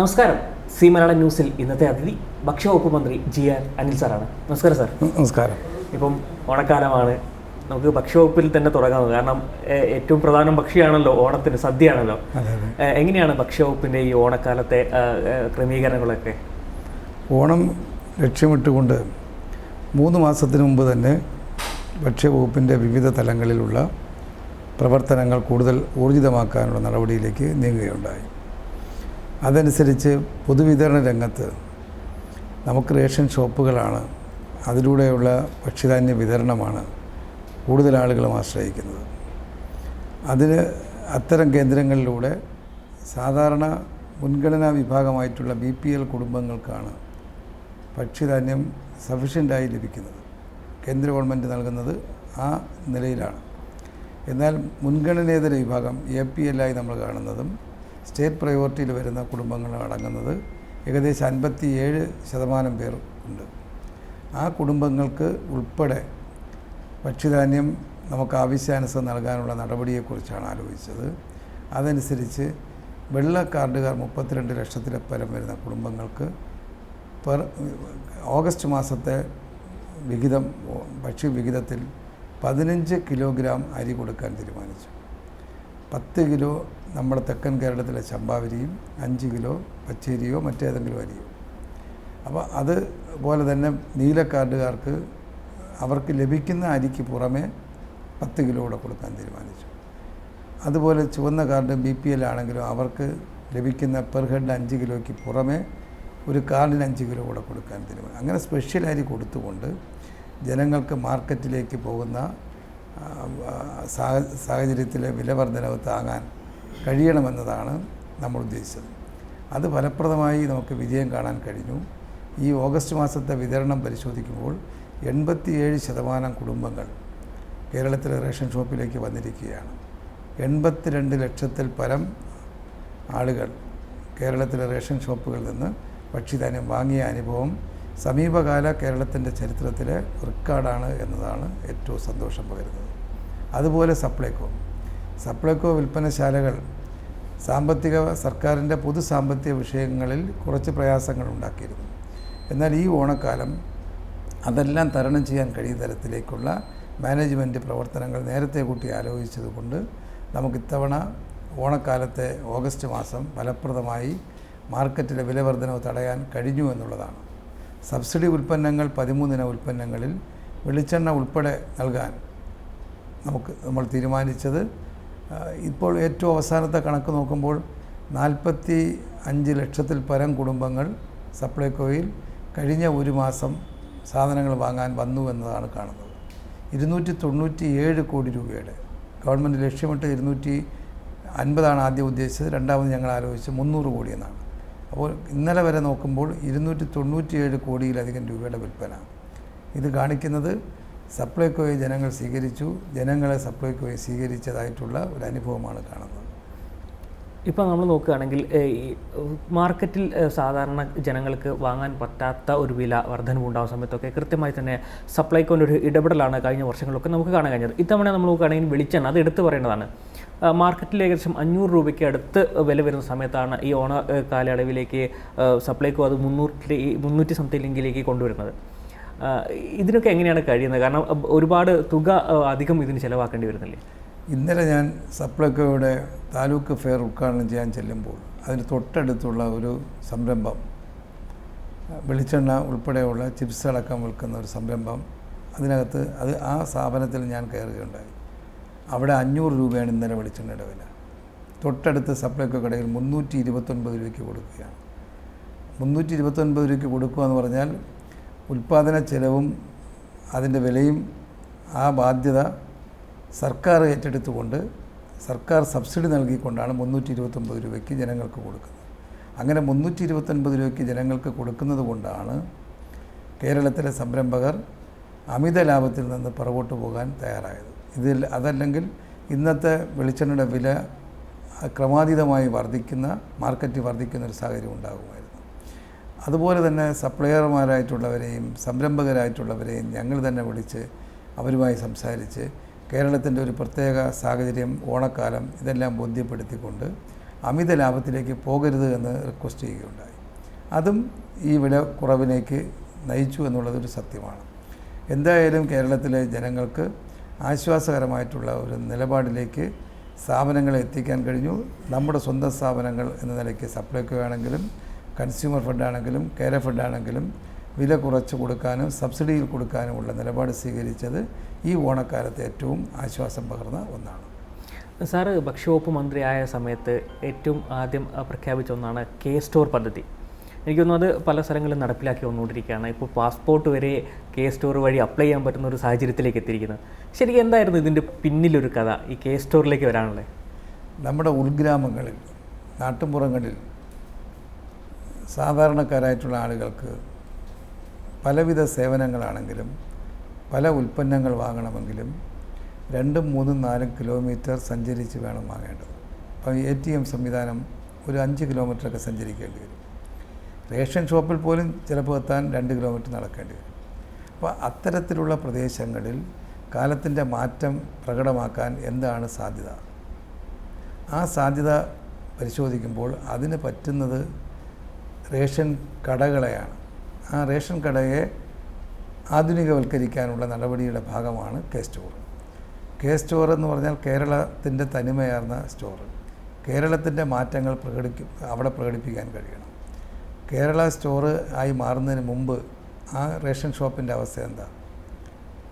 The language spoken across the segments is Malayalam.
നമസ്കാരം. സി മലയാളം ന്യൂസിൽ ഇന്നത്തെ അതിഥി ഭക്ഷ്യവകുപ്പ് മന്ത്രി ജി ആർ അനിൽ സാറാണ്. നമസ്കാരം സാർ. നമസ്കാരം. ഇപ്പം ഓണക്കാലമാണ്. നമുക്ക് ഭക്ഷ്യവകുപ്പിൽ തന്നെ തുടങ്ങാം. കാരണം ഏറ്റവും പ്രധാനം ഭക്ഷ്യമാണല്ലോ ഓണത്തിന് സദ്യയാണല്ലോ. എങ്ങനെയാണ് ഭക്ഷ്യവകുപ്പിന്റെ ഈ ഓണക്കാലത്തെ ക്രമീകരണങ്ങളൊക്കെ? ഓണം ലക്ഷ്യമിട്ടുകൊണ്ട് മൂന്ന് മാസത്തിന് മുമ്പ് തന്നെ ഭക്ഷ്യവകുപ്പിന്റെ വിവിധ തലങ്ങളിലുള്ള പ്രവർത്തനങ്ങൾ കൂടുതൽ ഊർജിതമാക്കാനുള്ള നടപടിയിലേക്ക് നീങ്ങുകയുണ്ടായി. അതനുസരിച്ച് പൊതുവിതരണ രംഗത്ത് നമുക്ക് റേഷൻ ഷോപ്പുകളാണ് അതിലൂടെയുള്ള ഭക്ഷ്യധാന്യ വിതരണമാണ് കൂടുതൽ ആളുകളും ആശ്രയിക്കുന്നത്. അതിന് അത്തരം കേന്ദ്രങ്ങളിലൂടെ സാധാരണ മുൻഗണനാ വിഭാഗമായിട്ടുള്ള ബി പി എൽ കുടുംബങ്ങൾക്കാണ് ഭക്ഷ്യധാന്യം സഫീഷ്യന്റായി ലഭിക്കുന്നത്. കേന്ദ്ര ഗവൺമെന്റ് നൽകുന്നത് ആ നിലയിലാണ്. എന്നാൽ മുൻഗണനേതര വിഭാഗം എ പി എല്ലായി നമ്മൾ കാണുന്നതും സ്റ്റേറ്റ് പ്രയോറിറ്റിയിൽ വരുന്ന കുടുംബങ്ങൾ അടങ്ങുന്നത് ഏകദേശം അൻപത്തി ഏഴ് ശതമാനം പേർ ഉണ്ട്. ആ കുടുംബങ്ങൾക്ക് ഉൾപ്പെടെ ഭക്ഷ്യധാന്യം നമുക്ക് ആവശ്യാനുസരണം നൽകാനുള്ള നടപടിയെക്കുറിച്ചാണ് ആലോചിച്ചത്. അതനുസരിച്ച് വെള്ള കാർഡുകാർ മുപ്പത്തിരണ്ട് ലക്ഷത്തിലപ്പരം വരുന്ന കുടുംബങ്ങൾക്ക് പെർ ഓഗസ്റ്റ് മാസത്തെ വിഹിതം ഭക്ഷ്യവിഹിതത്തിൽ പതിനഞ്ച് കിലോഗ്രാം അരി കൊടുക്കാൻ തീരുമാനിച്ചു. പത്ത് കിലോ നമ്മുടെ തെക്കൻ കേരളത്തിലെ ചമ്പാവരിയും അഞ്ച് കിലോ പച്ചേരിയോ മറ്റേതെങ്കിലും അരിയോ. അപ്പോൾ അത് പോലെ തന്നെ നീല കാർഡുകാർക്ക് അവർക്ക് ലഭിക്കുന്ന അരിക്ക് പുറമേ പത്ത് കിലോ കൂടെ കൊടുക്കാൻ തീരുമാനിച്ചു. അതുപോലെ ചുവന്ന കാർഡ് ബി പി എൽ ആണെങ്കിലും അവർക്ക് ലഭിക്കുന്ന പെർ ഹെഡ് അഞ്ച് കിലോയ്ക്ക് പുറമെ ഒരു കാർഡിന് അഞ്ച് കിലോ കൂടെ കൊടുക്കാൻ തീരുമാനം അങ്ങനെ സ്പെഷ്യൽ അരി കൊടുത്തുകൊണ്ട് ജനങ്ങൾക്ക് മാർക്കറ്റിലേക്ക് പോകുന്ന സാഹചര്യത്തിലെ വില വർധനവ് താങ്ങാൻ കഴിയണമെന്നതാണ് നമ്മൾ ഉദ്ദേശിച്ചത് അത് ഫലപ്രദമായി നമുക്ക് വിജയം കാണാൻ കഴിഞ്ഞു. ഈ ഓഗസ്റ്റ് മാസത്തെ വിതരണം പരിശോധിക്കുമ്പോൾ എൺപത്തിയേഴ് ശതമാനം കുടുംബങ്ങൾ കേരളത്തിലെ റേഷൻ ഷോപ്പിലേക്ക് വന്നിരിക്കുകയാണ്. എൺപത്തിരണ്ട് ലക്ഷത്തിൽ പരം ആളുകൾ കേരളത്തിലെ റേഷൻ ഷോപ്പുകളിൽ നിന്ന് ഭക്ഷ്യധാന്യം വാങ്ങിയ അനുഭവം സമീപകാല കേരളത്തിന്റെ ചരിത്രത്തിലെ റെക്കോർഡാണ് എന്നതാണ് ഏറ്റവും സന്തോഷം പകരുന്നത്. അതുപോലെ സപ്ലൈകോ സപ്ലൈകോ വിൽപ്പനശാലകൾ സാമ്പത്തിക സർക്കാരിന്റെ പൊതു സാമ്പത്തിക വിഷയങ്ങളിൽ കുറച്ച് പ്രയാസങ്ങൾ ഉണ്ടാക്കിയിരുന്നു. എന്നാൽ ഈ ഓണക്കാലം അതെല്ലാം തരണം ചെയ്യാൻ കഴിയുന്ന തരത്തിലേക്കുള്ള മാനേജ്മെന്റ് പ്രവർത്തനങ്ങൾ നേരത്തെ കൂട്ടി ആലോചിച്ചതുകൊണ്ട് നമുക്ക് ഇത്തവണ ഓണക്കാലത്തെ ഓഗസ്റ്റ് മാസം ഫലപ്രദമായി മാർക്കറ്റിലെ വിലവർധനവ് തടയാൻ കഴിഞ്ഞു എന്നുള്ളതാണ്. സബ്സിഡി ഉൽപ്പന്നങ്ങൾ പതിമൂന്നിന ഉൽപ്പന്നങ്ങളിൽ വെളിച്ചെണ്ണ ഉൾപ്പെടെ നൽകാൻ നമുക്ക് നമ്മൾ തീരുമാനിച്ചത് ഇപ്പോൾ ഏറ്റവും അവസാനത്തെ കണക്ക് നോക്കുമ്പോൾ നാൽപ്പത്തി അഞ്ച് ലക്ഷത്തിൽ പരം കുടുംബങ്ങൾ സപ്ലൈകോയിൽ കഴിഞ്ഞ ഒരു മാസം സാധനങ്ങൾ വാങ്ങാൻ വന്നു എന്നതാണ് കാണുന്നത്. ഇരുന്നൂറ്റി തൊണ്ണൂറ്റി ഏഴ് കോടി രൂപയുടെ. ഗവൺമെന്റ് ലക്ഷ്യമിട്ട് ഇരുന്നൂറ്റി അൻപതാണ് ആദ്യം ഉദ്ദേശിച്ചത് രണ്ടാമത് ഞങ്ങൾ ആലോചിച്ച് മുന്നൂറ് കോടി എന്നാണ്. അപ്പോൾ ഇന്നലെ വരെ നോക്കുമ്പോൾ ഇരുന്നൂറ്റി തൊണ്ണൂറ്റിയേഴ് കോടിയിലധികം രൂപയുടെ വിൽപ്പന. ഇത് കാണിക്കുന്നത് സപ്ലൈകോയെ ജനങ്ങൾ സ്വീകരിച്ചു. ജനങ്ങളെ സപ്ലൈകോയെ സ്വീകരിച്ചതായിട്ടുള്ള ഒരു അനുഭവമാണ് കാണുന്നത്. ഇപ്പോൾ നമ്മൾ നോക്കുകയാണെങ്കിൽ മാർക്കറ്റിൽ സാധാരണ ജനങ്ങൾക്ക് വാങ്ങാൻ പറ്റാത്ത ഒരു വില വർധനവുണ്ടാകുന്ന സമയത്തൊക്കെ കൃത്യമായി തന്നെ സപ്ലൈകോന്റെ ഒരു ഇടപെടലാണ് കഴിഞ്ഞ വർഷങ്ങളൊക്കെ നമുക്ക് കാണാൻ കഴിഞ്ഞത്. ഇത്തവണ നമ്മൾ നോക്കുകയാണെങ്കിൽ വെളിച്ചെണ്ണ അത് എടുത്തു പറയേണ്ടതാണ്. മാർക്കറ്റിൽ ഏകദേശം അഞ്ഞൂറ് രൂപയ്ക്ക് അടുത്ത് വില വരുന്ന സമയത്താണ് ഈ ഓണ കാലയളവിലേക്ക് സപ്ലൈകോ അത് മുന്നൂറ്റി മുന്നൂറ്റി സംതിങ്ങിലേക്ക് കൊണ്ടുവരുന്നത്. ഇതിനൊക്കെ എങ്ങനെയാണ് കഴിയുന്നത്? കാരണം ഒരുപാട് തുക അധികം ഇതിന് ചിലവാക്കേണ്ടി വരുന്നില്ലേ? ഇന്നലെ ഞാൻ സപ്ലൈകോയുടെ താലൂക്ക് ഫെയർ ഉദ്ഘാടനം ചെയ്യാൻ ചെല്ലുമ്പോൾ അതിന് തൊട്ടടുത്തുള്ള ഒരു സംരംഭം വെളിച്ചെണ്ണ ഉൾപ്പെടെയുള്ള ചിപ്സ് അടക്കം വിൽക്കുന്ന ഒരു സംരംഭം അതിനകത്ത് അത് ആ സ്ഥാപനത്തിൽ ഞാൻ കയറുകയുണ്ടായി. അവിടെ അഞ്ഞൂറ് രൂപയാണ് ഇന്നലെ വെളിച്ചെണ്ണയുടെ വില. തൊട്ടടുത്ത് സപ്ലൈകോ കടയിൽ മുന്നൂറ്റി ഇരുപത്തൊൻപത് രൂപയ്ക്ക് കൊടുക്കുകയാണ്. മുന്നൂറ്റി ഇരുപത്തൊൻപത് രൂപയ്ക്ക് കൊടുക്കുക എന്ന് പറഞ്ഞാൽ ഉൽപ്പാദന ചെലവും അതിന്റെ വിലയും ആ ബാധ്യത സർക്കാർ ഏറ്റെടുത്തുകൊണ്ട് സർക്കാർ സബ്സിഡി നൽകിക്കൊണ്ടാണ് മുന്നൂറ്റി ഇരുപത്തൊമ്പത് രൂപയ്ക്ക് ജനങ്ങൾക്ക് കൊടുക്കുന്നത്. അങ്ങനെ മുന്നൂറ്റി ഇരുപത്തൊൻപത് രൂപയ്ക്ക് ജനങ്ങൾക്ക് കൊടുക്കുന്നത് കൊണ്ടാണ് കേരളത്തിലെ സംരംഭകർ അമിത ലാഭത്തിൽ നിന്ന് പുറകോട്ട് പോകാൻ തയ്യാറായത്. ഇതിൽ അതല്ലെങ്കിൽ ഇന്നത്തെ വെളിച്ചെണ്ണയുടെ വില ക്രമാതീതമായി വർദ്ധിക്കുന്ന മാർക്കറ്റ് വർദ്ധിക്കുന്ന ഒരു സാഹചര്യം ഉണ്ടാകുമായിരുന്നു. അതുപോലെ തന്നെ സപ്ലയർമാരായിട്ടുള്ളവരെയും സംരംഭകരായിട്ടുള്ളവരെയും ഞങ്ങൾ തന്നെ വിളിച്ച് അവരുമായി സംസാരിച്ച് കേരളത്തിന്റെ ഒരു പ്രത്യേക സാഹചര്യം ഓണക്കാലം ഇതെല്ലാം ബോധ്യപ്പെടുത്തിക്കൊണ്ട് അമിത ലാഭത്തിലേക്ക് പോകരുത് എന്ന് റിക്വസ്റ്റ് ചെയ്യുകയുണ്ടായി. അതും ഈ വില കുറവിലേക്ക് നയിച്ചു എന്നുള്ളതൊരു സത്യമാണ്. എന്തായാലും കേരളത്തിലെ ജനങ്ങൾക്ക് ആശ്വാസകരമായിട്ടുള്ള ഒരു നിലപാടിലേക്ക് സ്ഥാപനങ്ങളെ എത്തിക്കാൻ കഴിഞ്ഞു. നമ്മുടെ സ്വന്തം സ്ഥാപനങ്ങൾ എന്ന നിലയ്ക്ക് സപ്ലൈക്കുകയാണെങ്കിലും കൺസ്യൂമർ ഫണ്ടാണെങ്കിലും കേര ഫണ്ടാണെങ്കിലും വില കുറച്ച് കൊടുക്കാനും സബ്സിഡിയിൽ കൊടുക്കാനുമുള്ള നിലപാട് സ്വീകരിച്ചത് ഈ ഓണക്കാലത്ത് ഏറ്റവും ആശ്വാസം പകർന്ന ഒന്നാണ്. സാറ് ഭക്ഷ്യവകുപ്പ് മന്ത്രിയായ സമയത്ത് ഏറ്റവും ആദ്യം പ്രഖ്യാപിച്ച ഒന്നാണ് കെ സ്റ്റോർ പദ്ധതി. എനിക്ക് തോന്നുന്നു അത് പല സ്ഥലങ്ങളിലും നടപ്പിലാക്കി വന്നുകൊണ്ടിരിക്കുകയാണ്. ഇപ്പോൾ പാസ്പോർട്ട് വരെ കെ സ്റ്റോർ വഴി അപ്ലൈ ചെയ്യാൻ പറ്റുന്ന ഒരു സാഹചര്യത്തിലേക്ക് എത്തിയിരിക്കുന്നത് ശരിക്കും എന്തായിരുന്നു ഇതിന്റെ പിന്നിലൊരു കഥ ഈ കെ സ്റ്റോറിലേക്ക് വരാനുള്ളത്? നമ്മുടെ ഉൾഗ്രാമങ്ങളിൽ നാട്ടുമ്പുറങ്ങളിൽ സാധാരണക്കാരായിട്ടുള്ള ആളുകൾക്ക് പലവിധ സേവനങ്ങളാണെങ്കിലും പല ഉൽപ്പന്നങ്ങൾ വാങ്ങണമെങ്കിലും രണ്ടും മൂന്നും നാലും കിലോമീറ്റർ സഞ്ചരിച്ച് വേണം വാങ്ങേണ്ടത്. അപ്പോൾ എ ടി എം സംവിധാനം ഒരു അഞ്ച് കിലോമീറ്ററൊക്കെ സഞ്ചരിക്കേണ്ടി വരും. റേഷൻ ഷോപ്പിൽ പോലും ചിലപ്പോൾ എത്താൻ രണ്ട് കിലോമീറ്റർ നടക്കേണ്ടി വരും. അപ്പോൾ അത്തരത്തിലുള്ള പ്രദേശങ്ങളിൽ കാലത്തിന്റെ മാറ്റം പ്രകടമാക്കാൻ എന്താണ് സാധ്യത? ആ സാധ്യത പരിശോധിക്കുമ്പോൾ അതിന് പറ്റുന്നത് റേഷൻ കടകളെയാണ്. ആ റേഷൻ കടയെ ആധുനികവൽക്കരിക്കാനുള്ള നടപടിയുടെ ഭാഗമാണ് കെ സ്റ്റോർ. കെ സ്റ്റോർ എന്ന് പറഞ്ഞാൽ കേരളത്തിന്റെ തനിമയാർന്ന സ്റ്റോർ. കേരളത്തിന്റെ മാറ്റങ്ങൾ പ്രകടിക്കും അവിടെ പ്രകടിപ്പിക്കാൻ കഴിയണം. കേരള സ്റ്റോർ ആയി മാറുന്നതിന് മുമ്പ് ആ റേഷൻ ഷോപ്പിന്റെ അവസ്ഥ എന്താ?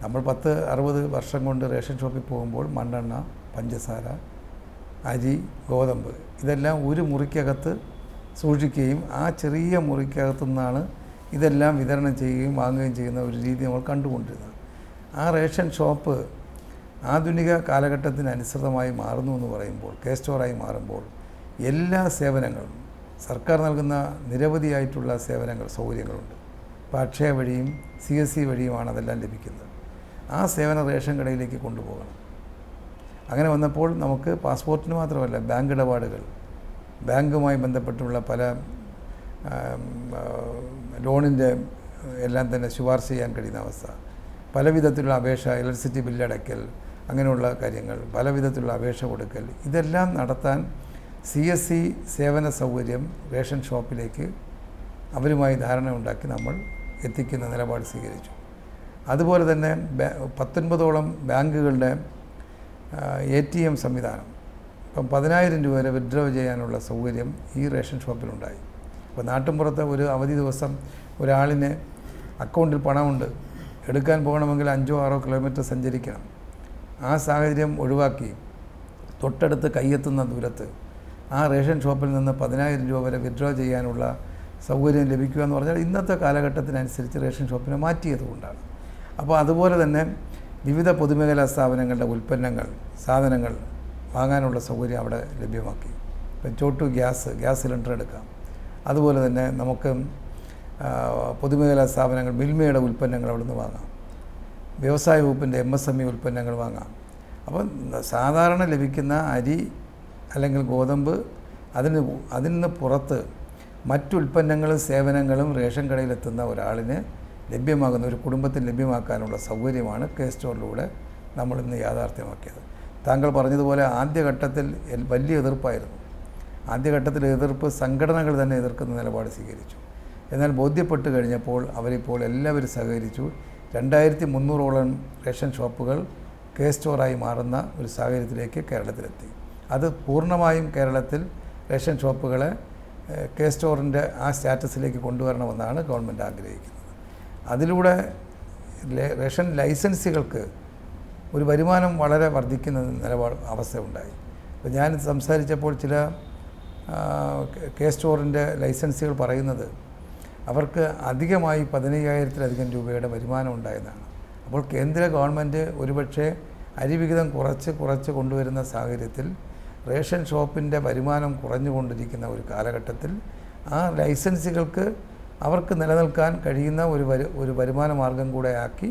നമ്മൾ പത്ത് അറുപത് വർഷം കൊണ്ട് റേഷൻ ഷോപ്പിൽ പോകുമ്പോൾ മണ്ണെണ്ണ പഞ്ചസാര അരി ഗോതമ്പ് ഇതെല്ലാം ഒരു മുറിക്കകത്ത് സൂക്ഷിക്കുകയും ആ ചെറിയ മുറിക്കകത്തു നിന്നാണ് ഇതെല്ലാം വിതരണം ചെയ്യുകയും വാങ്ങുകയും ചെയ്യുന്ന ഒരു രീതി നമ്മൾ കണ്ടുകൊണ്ടിരുന്നത്. ആ റേഷൻ ഷോപ്പ് ആധുനിക കാലഘട്ടത്തിന് അനുസൃതമായി മാറുന്നു എന്ന് പറയുമ്പോൾ കെ സ്റ്റോറായി മാറുമ്പോൾ എല്ലാ സേവനങ്ങളും സർക്കാർ നൽകുന്ന നിരവധിയായിട്ടുള്ള സേവനങ്ങൾ സൗകര്യങ്ങളുണ്ട്. ഇപ്പോൾ അക്ഷയ വഴിയും സി എസ് സി വഴിയുമാണ് അതെല്ലാം ലഭിക്കുന്നത്. ആ സേവന റേഷൻ കടയിലേക്ക് കൊണ്ടുപോകണം. അങ്ങനെ വന്നപ്പോൾ നമുക്ക് പാസ്പോർട്ടിന് മാത്രമല്ല ബാങ്ക് ഇടപാടുകൾ ബാങ്കുമായി ബന്ധപ്പെട്ടുള്ള പല ലോണിന്റെ എല്ലാം തന്നെ ശുപാർശ ചെയ്യാൻ കഴിയുന്ന അവസ്ഥ. പല വിധത്തിലുള്ള അപേക്ഷ ഇലക്ട്രിസിറ്റി ബില്ലടയ്ക്കൽ അങ്ങനെയുള്ള കാര്യങ്ങൾ പല വിധത്തിലുള്ള അപേക്ഷ കൊടുക്കൽ ഇതെല്ലാം നടത്താൻ സി എസ് സി സേവന സൗകര്യം റേഷൻ ഷോപ്പിലേക്ക് അവരുമായി ധാരണ ഉണ്ടാക്കി നമ്മൾ എത്തിക്കുന്ന നിലപാട് സ്വീകരിച്ചു. അതുപോലെ തന്നെ പത്തൊൻപതോളം ബാങ്കുകളുടെ എ ടി എം സംവിധാനം ഇപ്പം പതിനായിരം രൂപ വരെ വിഡ്രോ ചെയ്യാനുള്ള സൗകര്യം ഈ റേഷൻ ഷോപ്പിലുണ്ടായി. അപ്പോൾ നാട്ടിൻപുറത്ത് ഒരു അവധി ദിവസം ഒരാളിന് അക്കൗണ്ടിൽ പണമുണ്ട്. എടുക്കാൻ പോകണമെങ്കിൽ അഞ്ചോ ആറോ കിലോമീറ്റർ സഞ്ചരിക്കണം. ആ സാഹചര്യം ഒഴിവാക്കി തൊട്ടടുത്ത് കയ്യെത്തുന്ന ദൂരത്ത് ആ റേഷൻ ഷോപ്പിൽ നിന്ന് പതിനായിരം രൂപ വരെ വിഡ്രോ ചെയ്യാനുള്ള സൗകര്യം ലഭിക്കുക എന്ന് പറഞ്ഞാൽ ഇന്നത്തെ കാലഘട്ടത്തിനനുസരിച്ച് റേഷൻ ഷോപ്പിനെ മാറ്റിയതുകൊണ്ടാണ് അപ്പോൾ അതുപോലെ തന്നെ വിവിധ പൊതുമേഖലാ സ്ഥാപനങ്ങളുടെ ഉൽപ്പന്നങ്ങൾ സാധനങ്ങൾ വാങ്ങാനുള്ള സൗകര്യം അവിടെ ലഭ്യമാക്കി. ഇപ്പം ചോട്ടു ഗ്യാസ് ഗ്യാസ് സിലിണ്ടർ എടുക്കാം. അതുപോലെ തന്നെ നമുക്ക് പൊതുമേഖലാ സ്ഥാപനങ്ങൾ മിൽമയുടെ ഉൽപ്പന്നങ്ങൾ അവിടെ നിന്ന് വാങ്ങാം. വ്യവസായ വകുപ്പിന്റെ എം എസ് എം ഇ ഉൽപ്പന്നങ്ങൾ വാങ്ങാം. അപ്പം സാധാരണ ലഭിക്കുന്ന അരി അല്ലെങ്കിൽ ഗോതമ്പ് അതിന് അതിൽ നിന്ന് പുറത്ത് മറ്റുൽപ്പന്നങ്ങളും സേവനങ്ങളും റേഷൻ കടയിലെത്തുന്ന ഒരാളിന് ലഭ്യമാകുന്ന ഒരു കുടുംബത്തിന് ലഭ്യമാക്കാനുള്ള സൗകര്യമാണ് കെ സ്റ്റോറിലൂടെ നമ്മളിന്ന് യാഥാർത്ഥ്യമാക്കിയത്. താങ്കൾ പറഞ്ഞതുപോലെ ആദ്യഘട്ടത്തിൽ വലിയ എതിർപ്പായിരുന്നു. ആദ്യഘട്ടത്തിൽ എതിർപ്പ് സംഘടനകൾ തന്നെ എതിർക്കുന്ന നിലപാട് സ്വീകരിച്ചു. എന്നാൽ ബോധ്യപ്പെട്ട് കഴിഞ്ഞപ്പോൾ അവരിപ്പോൾ എല്ലാവരും സഹകരിച്ചു. രണ്ടായിരത്തി മുന്നൂറോളം റേഷൻ ഷോപ്പുകൾ കെ സ്റ്റോറായി മാറുന്ന ഒരു സാഹചര്യത്തിലേക്ക് കേരളത്തിലെത്തി. അത് പൂർണമായും കേരളത്തിൽ റേഷൻ ഷോപ്പുകളെ കെ സ്റ്റോറിന്റെ ആ സ്റ്റാറ്റസിലേക്ക് കൊണ്ടുവരണമെന്നാണ് ഗവൺമെന്റ് ആഗ്രഹിക്കുന്നത്. അതിലൂടെ റേഷൻ ലൈസൻസുകൾക്ക് ഒരു വരുമാനം വളരെ വർദ്ധിക്കുന്ന നിലപാട് അവസ്ഥ ഉണ്ടായി അപ്പോൾ ഞാൻ സംസാരിച്ചപ്പോൾ ചില കെ- സ്റ്റോറിന്റെ ലൈസൻസുകൾ പറയുന്നത് അവർക്ക് അധികമായി പതിനയ്യായിരത്തിലധികം രൂപയുടെ വരുമാനം ഉണ്ടായെന്നാണ് അപ്പോൾ കേന്ദ്ര ഗവൺമെന്റ് ഒരുപക്ഷെ അരിവിഹിതം കുറച്ച് കുറച്ച് കൊണ്ടുവരുന്ന സാഹചര്യത്തിൽ റേഷൻ ഷോപ്പിന്റെ വരുമാനം കുറഞ്ഞുകൊണ്ടിരിക്കുന്ന ഒരു കാലഘട്ടത്തിൽ ആ ലൈസൻസുകൾക്ക് അവർക്ക് നിലനിൽക്കാൻ കഴിയുന്ന ഒരു ഒരു വരുമാന മാർഗം കൂടെ ആക്കി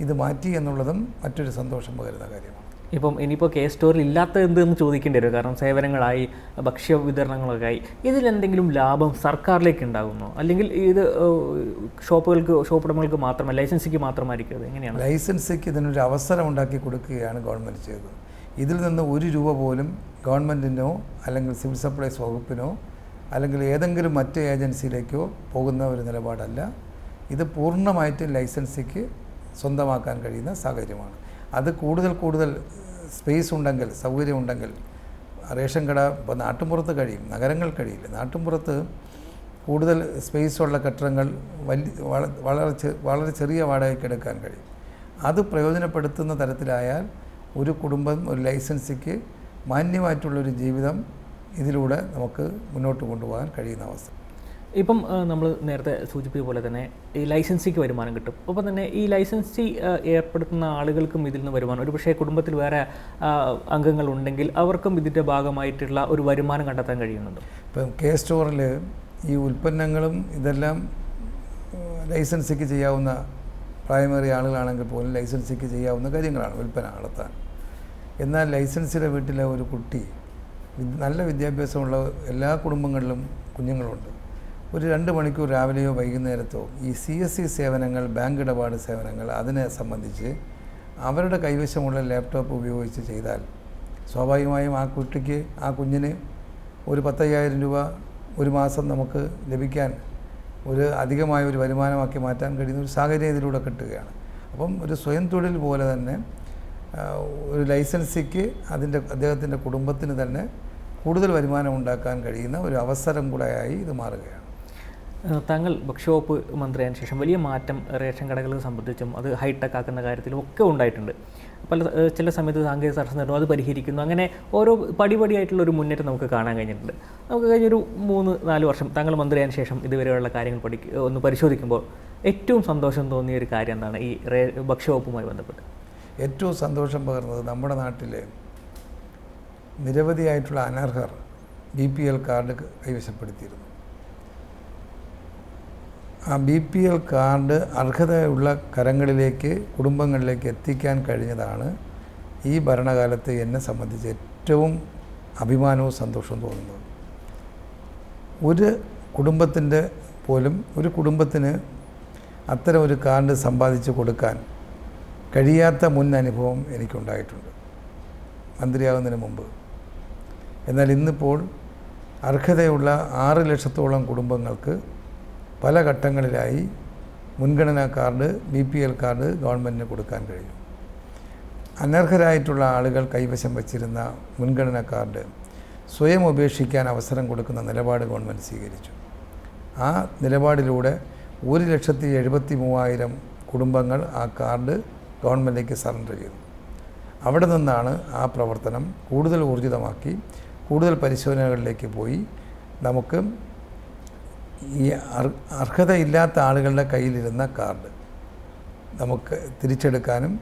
ഇത് മാറ്റി എന്നുള്ളതും മറ്റൊരു സന്തോഷം പകരുന്ന കാര്യമാണ്. ഇപ്പം ഇനിയിപ്പോൾ കെ സ്റ്റോറിൽ ഇല്ലാത്ത എന്തെന്ന് ചോദിക്കേണ്ടി വരും. കാരണം സേവനങ്ങളായി ഭക്ഷ്യ വിതരണങ്ങളൊക്കെ ആയി. ഇതിലെന്തെങ്കിലും ലാഭം സർക്കാരിലേക്ക് ഉണ്ടാകുന്നു? അല്ലെങ്കിൽ ഇത് ഷോപ്പുകൾക്ക് ഷോപ്പ് ഉടമകൾക്ക് മാത്രമല്ല ലൈസൻസിക്ക് മാത്രമായിരിക്കും അത്? എങ്ങനെയാണ്? ലൈസൻസിക്ക് ഇതിനൊരു അവസരം ഉണ്ടാക്കി കൊടുക്കുകയാണ് ഗവൺമെന്റ് ചെയ്തത്. ഇതിൽ നിന്ന് ഒരു രൂപ പോലും ഗവൺമെന്റിനോ അല്ലെങ്കിൽ സിവിൽ സപ്ലൈസ് വകുപ്പിനോ അല്ലെങ്കിൽ ഏതെങ്കിലും മറ്റ് ഏജൻസിയിലേക്കോ പോകുന്ന ഒരു നിലപാടല്ല. ഇത് പൂർണമായിട്ടും ലൈസൻസിക്ക് സ്വന്തമാക്കാൻ കഴിയുന്ന സാഹചര്യമാണ്. അത് കൂടുതൽ കൂടുതൽ സ്പേസ് ഉണ്ടെങ്കിൽ സൗകര്യം ഉണ്ടെങ്കിൽ റേഷൻ കട ഇപ്പോൾ നാട്ടുമ്പുറത്ത് കഴിയും നഗരങ്ങൾ കഴിയില്ല. നാട്ടുമ്പുറത്ത് കൂടുതൽ സ്പേസുള്ള കെട്ടിടങ്ങൾ വലിയ വള- വളരെ വളരെ ചെറിയ വാടകയ്ക്ക് എടുക്കാൻ കഴിയും. അത് പ്രയോജനപ്പെടുത്തുന്ന തരത്തിലായാൽ ഒരു കുടുംബം ഒരു ലൈസൻസിക്ക് മാന്യമായിട്ടുള്ളൊരു ജീവിതം ഇതിലൂടെ നമുക്ക് മുന്നോട്ട് കൊണ്ടുപോകാൻ കഴിയുന്ന അവസ്ഥ. ഇപ്പം നമ്മൾ നേരത്തെ സൂചിപ്പിച്ച പോലെ തന്നെ ഈ ലൈസൻസിക്ക് വരുമാനം കിട്ടും. അപ്പം തന്നെ ഈ ലൈസൻസി ഏർപ്പെടുത്തുന്ന ആളുകൾക്കും ഇതിൽ നിന്ന് വരുമാനം. ഒരു പക്ഷേ കുടുംബത്തിൽ വേറെ അംഗങ്ങളുണ്ടെങ്കിൽ അവർക്കും ഇതിന്റെ ഭാഗമായിട്ടുള്ള ഒരു വരുമാനം കണ്ടെത്താൻ കഴിയുന്നുണ്ട്. ഇപ്പം കെ സ്റ്റോറിൽ ഈ ഉൽപ്പന്നങ്ങളും ഇതെല്ലാം ലൈസൻസിക്ക് ചെയ്യാവുന്ന പ്രൈമറി ആളുകളാണെങ്കിൽ പോലും ലൈസൻസിക്ക് ചെയ്യാവുന്ന കാര്യങ്ങളാണ് വിൽപ്പന നടത്താൻ. എന്നാൽ ലൈസൻസിലെ വീട്ടിലെ ഒരു കുട്ടി നല്ല വിദ്യാഭ്യാസമുള്ള എല്ലാ കുടുംബങ്ങളിലും കുഞ്ഞുങ്ങളുണ്ട്. ഒരു രണ്ട് മണിക്കൂർ രാവിലെയോ വൈകുന്നേരത്തോ ഈ സി എസ് സി സേവനങ്ങൾ ബാങ്ക് ഇടപാട് സേവനങ്ങൾ അതിനെ സംബന്ധിച്ച് അവരുടെ കൈവശമുള്ള ലാപ്ടോപ്പ് ഉപയോഗിച്ച് ചെയ്താൽ സ്വാഭാവികമായും ആ കുട്ടിക്ക് ആ കുഞ്ഞിന് ഒരു പത്തയ്യായിരം രൂപ ഒരു മാസം നമുക്ക് ലഭിക്കാൻ ഒരു അധികമായ ഒരു വരുമാനമാക്കി മാറ്റാൻ കഴിയുന്ന ഒരു സാഹചര്യം ഇതിലൂടെ കിട്ടുകയാണ്. അപ്പം ഒരു സ്വയം തൊഴിൽ പോലെ തന്നെ ഒരു ലൈസൻസിക്ക് അതിന്റെ അദ്ദേഹത്തിന്റെ കുടുംബത്തിന് തന്നെ കൂടുതൽ വരുമാനം ഉണ്ടാക്കാൻ കഴിയുന്ന ഒരു അവസരം കൂടെയായി ഇത് മാറുകയാണ്. താങ്കൾ ഭക്ഷ്യവകുപ്പ് മന്ത്രിയായതിനു ശേഷം വലിയ മാറ്റം റേഷൻ കടകളെ സംബന്ധിച്ചും അത് ഹൈടെക് ആക്കുന്ന കാര്യത്തിലും ഒക്കെ ഉണ്ടായിട്ടുണ്ട്. പല ചില സമയത്ത് സാങ്കേതിക തടസ്സം നേടും അത് പരിഹരിക്കുന്നു അങ്ങനെ ഓരോ പടിപടിയായിട്ടുള്ള ഒരു മുന്നേറ്റം നമുക്ക് കാണാൻ കഴിഞ്ഞിട്ടുണ്ട്. നമുക്ക് കഴിഞ്ഞൊരു മൂന്ന് നാല് വർഷം താങ്കൾ മന്ത്രിയായതിനു ശേഷം ഇതുവരെയുള്ള കാര്യങ്ങൾ പഠിക്ക ഒന്ന് പരിശോധിക്കുമ്പോൾ ഏറ്റവും സന്തോഷം തോന്നിയ ഒരു കാര്യം എന്താണ് ഈ റേ ഭക്ഷ്യവകുപ്പുമായി ബന്ധപ്പെട്ട്? ഏറ്റവും സന്തോഷം പകർന്നത് നമ്മുടെ നാട്ടിലെ നിരവധിയായിട്ടുള്ള അനർഹർ ബി പി എൽ കാർഡ് കൈവശപ്പെടുത്തിയിരുന്നു. ആ ബി പി എൽ കാർഡ് അർഹതയുള്ള കരങ്ങളിലേക്ക് കുടുംബങ്ങളിലേക്ക് എത്തിക്കാൻ കഴിഞ്ഞതാണ്. ഈ ഭരണകാലത്ത് എന്നെ സംബന്ധിച്ച് ഏറ്റവും അഭിമാനവും സന്തോഷവും തോന്നുന്നത്. ഒരു കുടുംബത്തിന്റെ പോലും ഒരു കുടുംബത്തിന് അത്തരം ഒരു കാർഡ് സമ്പാദിച്ചു കൊടുക്കാൻ കഴിയാത്ത മുൻ അനുഭവം എനിക്കുണ്ടായിട്ടുണ്ട്. മന്ത്രിയാകുന്നതിന് മുമ്പ്. എന്നാൽ ഇന്നിപ്പോൾ അർഹതയുള്ള ആറ് ലക്ഷത്തോളം കുടുംബങ്ങൾക്ക് പല ഘട്ടങ്ങളിലായി മുൻഗണനാ card B P L card ഗവൺമെന്റിന് കൊടുക്കാൻ കഴിയും. അനർഹരായിട്ടുള്ള ആളുകൾ കൈവശം വച്ചിരുന്ന മുൻഗണനാ കാർഡ് സ്വയം ഉപേക്ഷിക്കാൻ അവസരം കൊടുക്കുന്ന നിലപാട് ഗവൺമെന്റ് സ്വീകരിച്ചു. ആ നിലപാടിലൂടെ ഒരു ലക്ഷത്തി എഴുപത്തി മൂവായിരം കുടുംബങ്ങൾ ആ കാർഡ് ഗവൺമെന്റിലേക്ക് സറണ്ടർ ചെയ്തു. അവിടെ നിന്നാണ് ആ പ്രവർത്തനം കൂടുതൽ ഊർജിതമാക്കി കൂടുതൽ പരിശോധനകളിലേക്ക് പോയി നമുക്ക് ഈ അർ- അർഹതയില്ലാത്ത ആളുകളുടെ കയ്യിലിരുന്ന കാർഡ് നമുക്ക് തിരിച്ചെടുക്കാനും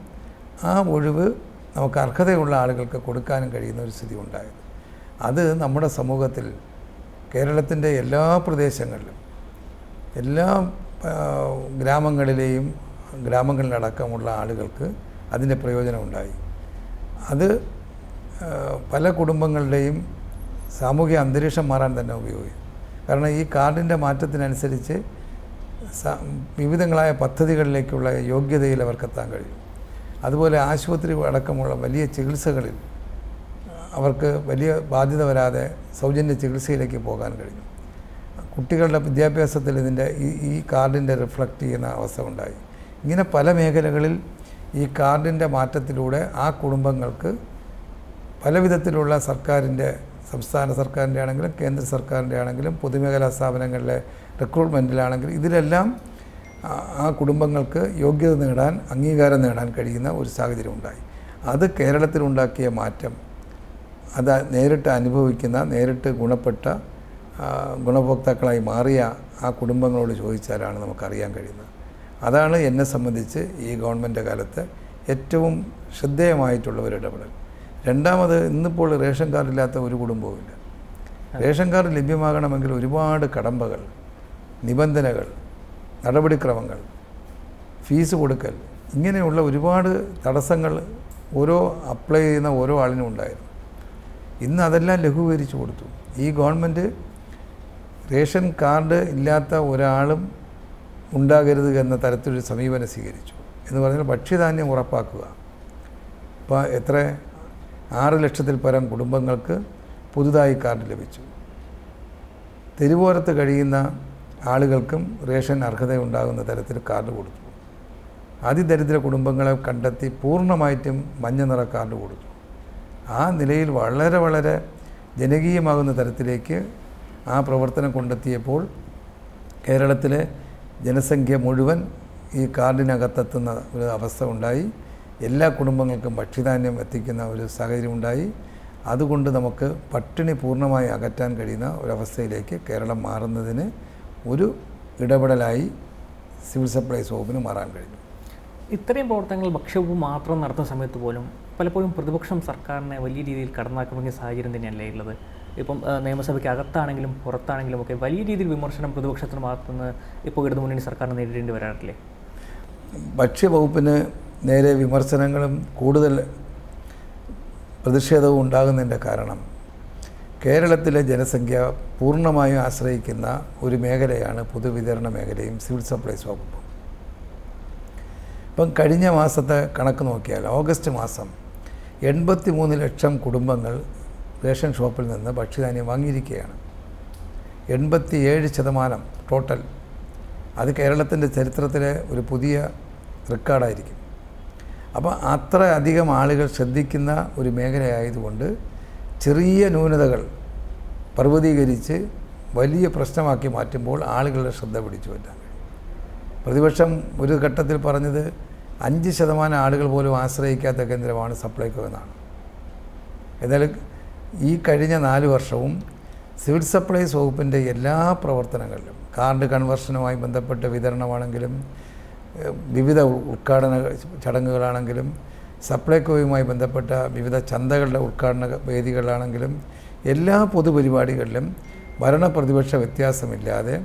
ആ ഒഴിവ് നമുക്ക് അർഹതയുള്ള ആളുകൾക്ക് കൊടുക്കാനും കഴിയുന്ന ഒരു സ്ഥിതി ഉണ്ടായത്. അത് നമ്മുടെ സമൂഹത്തിൽ കേരളത്തിന്റെ എല്ലാ പ്രദേശങ്ങളിലും എല്ലാ ഗ്രാമങ്ങളിലെയും ഗ്രാമങ്ങളിലടക്കമുള്ള ആളുകൾക്ക് അതിന്റെ പ്രയോജനമുണ്ടായി. അത് പല കുടുംബങ്ങളുടെയും സാമൂഹിക അന്തരീക്ഷം മാറാൻ തന്നെ ഉപയോഗിക്കും കാരണം ഈ കാർഡിന്റെ മാറ്റത്തിനനുസരിച്ച് വിവിധങ്ങളായ പദ്ധതികളിലേക്കുള്ള യോഗ്യതയിൽ അവർക്കെത്താൻ കഴിയും. അതുപോലെ ആശുപത്രി അടക്കമുള്ള വലിയ ചികിത്സകളിൽ അവർക്ക് വലിയ ബാധ്യത വരാതെ സൗജന്യ ചികിത്സയിലേക്ക് പോകാൻ കഴിയും. കുട്ടികളുടെ വിദ്യാഭ്യാസത്തിൽ ഇതിന്റെ ഈ ഈ കാർഡിന്റെ റിഫ്ലക്റ്റ് ചെയ്യുന്ന അവസ്ഥ ഉണ്ടായി. ഇങ്ങനെ പല മേഖലകളിൽ ഈ കാർഡിന്റെ മാറ്റത്തിലൂടെ ആ കുടുംബങ്ങൾക്ക് പല വിധത്തിലുള്ള സർക്കാരിന്റെ സംസ്ഥാന സർക്കാരിന്റെ ആണെങ്കിലും കേന്ദ്ര സർക്കാരിന്റെ ആണെങ്കിലും പൊതുമേഖലാ സ്ഥാപനങ്ങളിലെ റിക്രൂട്ട്മെന്റിലാണെങ്കിലും ഇതിലെല്ലാം ആ- കുടുംബങ്ങൾക്ക് യോഗ്യത നേടാൻ അംഗീകാരം നേടാൻ കഴിയുന്ന ഒരു സാഹചര്യം ഉണ്ടായി അത് കേരളത്തിലുണ്ടാക്കിയ മാറ്റം അത് നേരിട്ട് അനുഭവിക്കുന്ന നേരിട്ട് ഗുണപ്പെട്ട ഗുണഭോക്താക്കളായി മാറിയ ആ കുടുംബങ്ങളോട് ചോദിച്ചാലാണ് നമുക്കറിയാൻ കഴിയുന്നത്. അതാണ് എന്നെ സംബന്ധിച്ച് ഈ ഗവൺമെന്റ് കാലത്ത് ഏറ്റവും ശ്രദ്ധേയമായിട്ടുള്ള ഒരു ഇടപെടൽ. രണ്ടാമത് ഇന്നിപ്പോൾ റേഷൻ കാർഡില്ലാത്ത ഒരു കുടുംബവുമില്ല. റേഷൻ കാർഡ് ലഭ്യമാകണമെങ്കിൽ ഒരുപാട് കടമ്പകൾ നിബന്ധനകൾ നടപടിക്രമങ്ങൾ ഫീസ് കൊടുക്കൽ ഇങ്ങനെയുള്ള ഒരുപാട് തടസ്സങ്ങൾ ഓരോ അപ്ലൈ ചെയ്യുന്ന ഓരോ ആളിനും ഉണ്ടായിരുന്നു. ഇന്ന് അതെല്ലാം ലഘൂകരിച്ചു കൊടുത്തു. ഈ ഗവൺമെന്റ് റേഷൻ കാർഡ് ഇല്ലാത്ത ഒരാളും ഉണ്ടാകരുത് എന്ന തരത്തിലൊരു സമീപനം സ്വീകരിച്ചു. എന്ന് പറഞ്ഞാൽ ഭക്ഷ്യധാന്യം ഉറപ്പാക്കുക. ഇപ്പോൾ എത്ര ആറ് ലക്ഷത്തിൽ പരം കുടുംബങ്ങൾക്ക് പുതുതായി കാർഡ് ലഭിച്ചു. തെരുവോരത്ത് കഴിയുന്ന ആളുകൾക്കും റേഷൻ അർഹതയുണ്ടാകുന്ന തരത്തിൽ കാർഡ് കൊടുത്തു. അതിദരിദ്ര കുടുംബങ്ങളെ കണ്ടെത്തി പൂർണമായിട്ടും മഞ്ഞ നിറ കാർഡ് കൊടുത്തു. ആ നിലയിൽ വളരെ വളരെ ജനകീയമാകുന്ന തരത്തിലേക്ക് ആ പ്രവർത്തനം കൊണ്ടെത്തിയപ്പോൾ കേരളത്തിലെ ജനസംഖ്യ മുഴുവൻ ഈ കാർഡിനകത്തെത്തുന്ന ഒരു അവസ്ഥ ഉണ്ടായി. എല്ലാ കുടുംബങ്ങൾക്കും ഭക്ഷ്യധാന്യം എത്തിക്കുന്ന ഒരു സാഹചര്യം ഉണ്ടായി. അതുകൊണ്ട് നമുക്ക് പട്ടിണി പൂർണമായി അകറ്റാൻ കഴിയുന്ന ഒരവസ്ഥയിലേക്ക് കേരളം മാറുന്നതിന് ഒരു ഇടപെടലായി സിവിൽ സപ്ലൈസ് വകുപ്പിന് മാറാൻ കഴിഞ്ഞു. ഇത്രയും പ്രവർത്തനങ്ങൾ ഭക്ഷ്യവകുപ്പ് മാത്രം നടത്തുന്ന സമയത്ത് പോലും പലപ്പോഴും പ്രതിപക്ഷം സർക്കാരിനെ വലിയ രീതിയിൽ കടന്നാക്രമിക്കുന്ന സാഹചര്യം തന്നെയല്ലേ ഉള്ളത്? ഇപ്പം നിയമസഭയ്ക്ക് അകത്താണെങ്കിലും പുറത്താണെങ്കിലും ഒക്കെ വലിയ രീതിയിൽ വിമർശനം പ്രതിപക്ഷത്തിന് ഭാഗത്തുനിന്ന് ഇപ്പോൾ ഇടതുമുന്നണി സർക്കാരിനെ നേരിടേണ്ടി വരാറില്ലേ? ഭക്ഷ്യവകുപ്പിന് നേരെ വിമർശനങ്ങളും കൂടുതൽ പ്രതിഷേധവും ഉണ്ടാകുന്നതിന്റെ കാരണം കേരളത്തിലെ ജനസംഖ്യ പൂർണമായും ആശ്രയിക്കുന്ന ഒരു മേഖലയാണ് പൊതുവിതരണ മേഖലയും സിവിൽ സപ്ലൈസ് വകുപ്പും. ഇപ്പം കഴിഞ്ഞ മാസത്തെ കണക്ക് നോക്കിയാൽ ഓഗസ്റ്റ് മാസം എൺപത്തി മൂന്ന് ലക്ഷം കുടുംബങ്ങൾ റേഷൻ ഷോപ്പിൽ നിന്ന് ഭക്ഷ്യധാന്യം വാങ്ങിയിരിക്കുകയാണ്. എൺപത്തി ഏഴ് ശതമാനം ടോട്ടൽ. അത് കേരളത്തിന്റെ ചരിത്രത്തിലെ ഒരു പുതിയ റെക്കോർഡായിരിക്കും. അപ്പോൾ അത്ര അധികം ആളുകൾ ശ്രദ്ധിക്കുന്ന ഒരു മേഖലയായതുകൊണ്ട് ചെറിയ ന്യൂനതകൾ പർവതീകരിച്ച് വലിയ പ്രശ്നമാക്കി മാറ്റുമ്പോൾ ആളുകളുടെ ശ്രദ്ധ പിടിച്ചു പറ്റാൻ പ്രതിപക്ഷം ഒരു ഘട്ടത്തിൽ പറഞ്ഞത് അഞ്ച് ശതമാനം ആളുകൾ പോലും ആശ്രയിക്കാത്ത കേന്ദ്രമാണ് സപ്ലൈകോ എന്നാണ്. എന്നാൽ ഈ കഴിഞ്ഞ നാല് വർഷവും സിവിൽ സപ്ലൈസ് വകുപ്പിന്റെ എല്ലാ പ്രവർത്തനങ്ങളിലും കാർഡ് കൺവേർഷനുമായി ബന്ധപ്പെട്ട് വിതരണമാണെങ്കിലും വിവിധ ഉദ്ഘാടന ചടങ്ങുകളാണെങ്കിലും സപ്ലൈകോയുമായി ബന്ധപ്പെട്ട വിവിധ ചന്തകളുടെ ഉദ്ഘാടന വേദികളാണെങ്കിലും എല്ലാ പൊതുപരിപാടികളിലും ഭരണപ്രതിപക്ഷ വ്യത്യാസമില്ലാതെ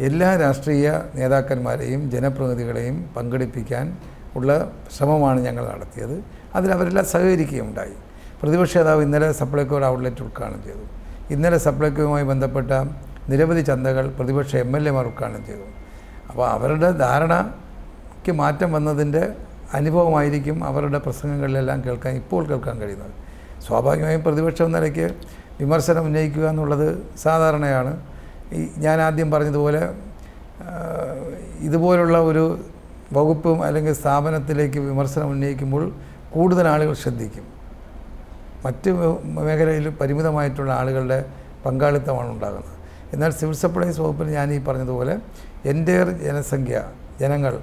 എല്ലാ രാഷ്ട്രീയ നേതാക്കന്മാരെയും ജനപ്രതിനിധികളെയും പങ്കെടുപ്പിക്കാൻ ഉള്ള ശ്രമമാണ് ഞങ്ങൾ നടത്തിയത്. അതിൽ അവരെല്ലാം സഹകരിക്കുകയുണ്ടായി. പ്രതിപക്ഷ നേതാവ് ഇന്നലെ സപ്ലൈകോ ഔട്ട്ലെറ്റ് ഉദ്ഘാടനം ചെയ്തു. ഇന്നലെ സപ്ലൈകോയുമായി ബന്ധപ്പെട്ട നിരവധി ചന്തകൾ പ്രതിപക്ഷ എം എൽ എമാർ ഉദ്ഘാടനം ചെയ്തു. അപ്പോൾ അവരുടെ ധാരണയ്ക്ക് മാറ്റം വന്നതിന്റെ അനുഭവമായിരിക്കും അവരുടെ പ്രസംഗങ്ങളിലെല്ലാം കേൾക്കാൻ ഇപ്പോൾ കേൾക്കാൻ കഴിയുന്നത്. സ്വാഭാവികമായും പ്രതിപക്ഷം നിലയ്ക്ക് വിമർശനം ഉന്നയിക്കുക എന്നുള്ളത് സാധാരണയാണ്. ഈ ഞാൻ ആദ്യം പറഞ്ഞതുപോലെ ഇതുപോലുള്ള ഒരു വകുപ്പും അല്ലെങ്കിൽ സ്ഥാപനത്തിലേക്ക് വിമർശനം ഉന്നയിക്കുമ്പോൾ കൂടുതൽ ആളുകൾ ശ്രദ്ധിക്കും. മറ്റ് മേഖലയിൽ പരിമിതമായിട്ടുള്ള ആളുകളുടെ പങ്കാളിത്തമാണ് ഉണ്ടാകുന്നത്. എന്നാൽ സിവിൽ സപ്ലൈസ് വകുപ്പിൽ ഞാൻ ഈ പറഞ്ഞതുപോലെ എന്റെ ജനസംഖ്യ ജനങ്ങൾ